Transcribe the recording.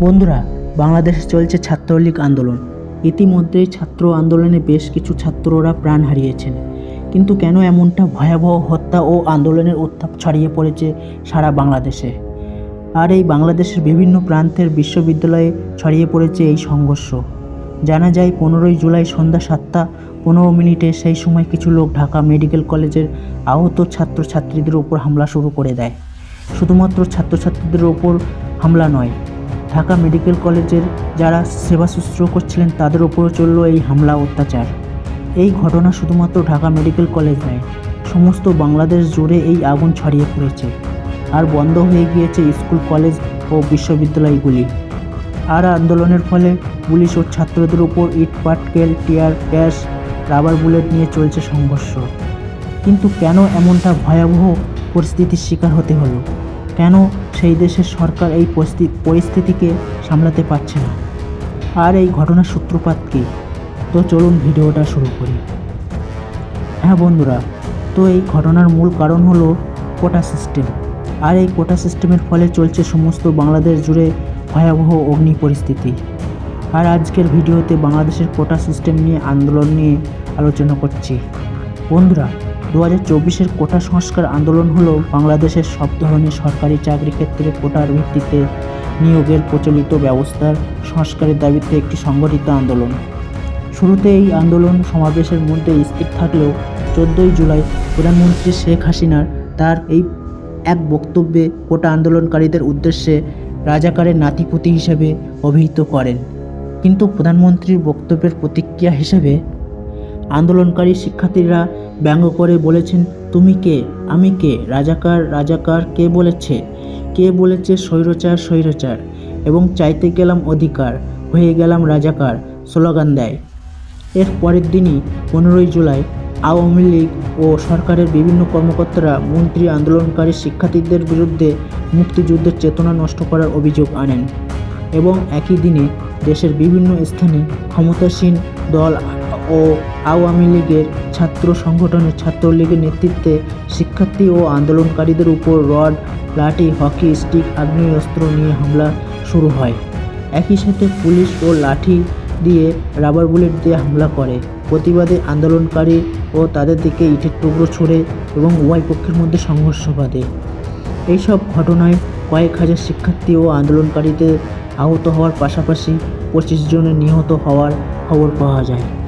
বন্ধুরা, বাংলাদেশে চলছে ছাত্রলীগ আন্দোলন। ইতিমধ্যেই ছাত্র আন্দোলনে বেশ কিছু ছাত্ররা প্রাণ হারিয়েছেন। কিন্তু কেন এমনটা ভয়াবহ হত্যা ও আন্দোলনের উত্তাপ ছড়িয়ে পড়েছে সারা বাংলাদেশে? আর এই বাংলাদেশের বিভিন্ন প্রান্তের বিশ্ববিদ্যালয়ে ছড়িয়ে পড়েছে এই সংঘর্ষ। জানা যায়, পনেরোই জুলাই সন্ধ্যা সাতটা পনেরো মিনিটে সেই সময় কিছু লোক ঢাকা মেডিকেল কলেজের আহত ছাত্রছাত্রীদের উপর হামলা শুরু করে দেয়। শুধুমাত্র ছাত্রছাত্রীদের ওপর হামলা নয় ঢাকা মেডিকেল কলেজের যারা সেবা শুশ্রূষা করছিলেন, তাদের ওপরও চলল এই হামলা, অত্যাচার। এই ঘটনা শুধুমাত্র ঢাকা মেডিকেল কলেজ নয়, সমস্ত বাংলাদেশ জুড়ে এই আগুন ছড়িয়ে পড়েছে আর বন্ধ হয়ে গিয়েছে স্কুল, কলেজ ও বিশ্ববিদ্যালয়গুলি। আর আন্দোলনের ফলে পুলিশ ও ছাত্রদের উপর ইট, পাটকেল, টিয়ার, গ্যাস, রাবার বুলেট নিয়ে চলছে সংঘর্ষ। কিন্তু কেন এমনটা ভয়াবহ পরিস্থিতির শিকার হতে হলো? কেন সেই দেশের সরকার এই পরিস্থিতি পরিস্থিতিকে সামলাতে পারছে না? আর এই ঘটনার সূত্রপাত কী? তো চলুন ভিডিওটা শুরু করি। হ্যাঁ বন্ধুরা, তো এই ঘটনার মূল কারণ হলো কোটা সিস্টেম। আর এই কোটা সিস্টেমের ফলে চলছে সমস্ত বাংলাদেশ জুড়ে ভয়াবহ অগ্নি পরিস্থিতি। আর আজকের ভিডিওতে বাংলাদেশের কোটা সিস্টেম নিয়ে আন্দোলন নিয়ে আলোচনা করছি। বন্ধুরা দু হাজার চব্বিশের কোটা সংস্কার আন্দোলন হলো বাংলাদেশের সব ধরনের সরকারি চাকরি ক্ষেত্রে কোটার ভিত্তিতে নিয়োগের প্রচলিত ব্যবস্থার সংস্কারের দাবিতে একটি সংগঠিত আন্দোলন। শুরুতে এই আন্দোলন সমাবেশের মধ্যে স্থির থাকলেও চোদ্দোই জুলাই প্রধানমন্ত্রী শেখ হাসিনার তার এই এক বক্তব্যে কোটা আন্দোলনকারীদের উদ্দেশ্যে রাজাকারের নাতিপুতি হিসেবে অভিহিত করেন। কিন্তু প্রধানমন্ত্রীর বক্তব্যের প্রতিক্রিয়া হিসেবে আন্দোলনকারী শিক্ষার্থীরা ব্যঙ্গ করে বলেছেন, তুমি কে? আমি কে? রাজাকার রাজাকার, কে বলেছে? কে বলেছে স্বৈরচার স্বৈরচার? এবং চাইতে গেলাম অধিকার, হয়ে গেলাম রাজাকার, স্লোগান দেয়। এর পরের দিনই, পনেরোই জুলাই, আওয়ামী লীগ ও সরকারের বিভিন্ন কর্মকর্তারা মন্ত্রী আন্দোলনকারী শিক্ষার্থীদের বিরুদ্ধে মুক্তিযুদ্ধের চেতনা নষ্ট করার অভিযোগ আনেন এবং একই দিনে দেশের বিভিন্ন স্থানে ক্ষমতাসীন দল ও আওয়ামী লীগের ছাত্র সংগঠনের ছাত্রলীগের নেতৃত্বে শিক্ষার্থী ও আন্দোলনকারীদের উপর রড, লাঠি, হকি, স্টিক, আগ্নেয়াস্ত্র নিয়ে হামলা শুরু হয়। একই সাথে পুলিশ ও লাঠি দিয়ে রাবার বুলেট দিয়ে হামলা করে। প্রতিবাদে আন্দোলনকারী ও তাদের দিকে ইটের টুকরো ছুড়ে এবং উভয় পক্ষের মধ্যে সংঘর্ষ বাঁধে। এইসব ঘটনায় কয়েক হাজার শিক্ষার্থী ও আন্দোলনকারীদের আহত হওয়ার পাশাপাশি পঁচিশ জনের নিহত হওয়ার খবর পাওয়া যায়।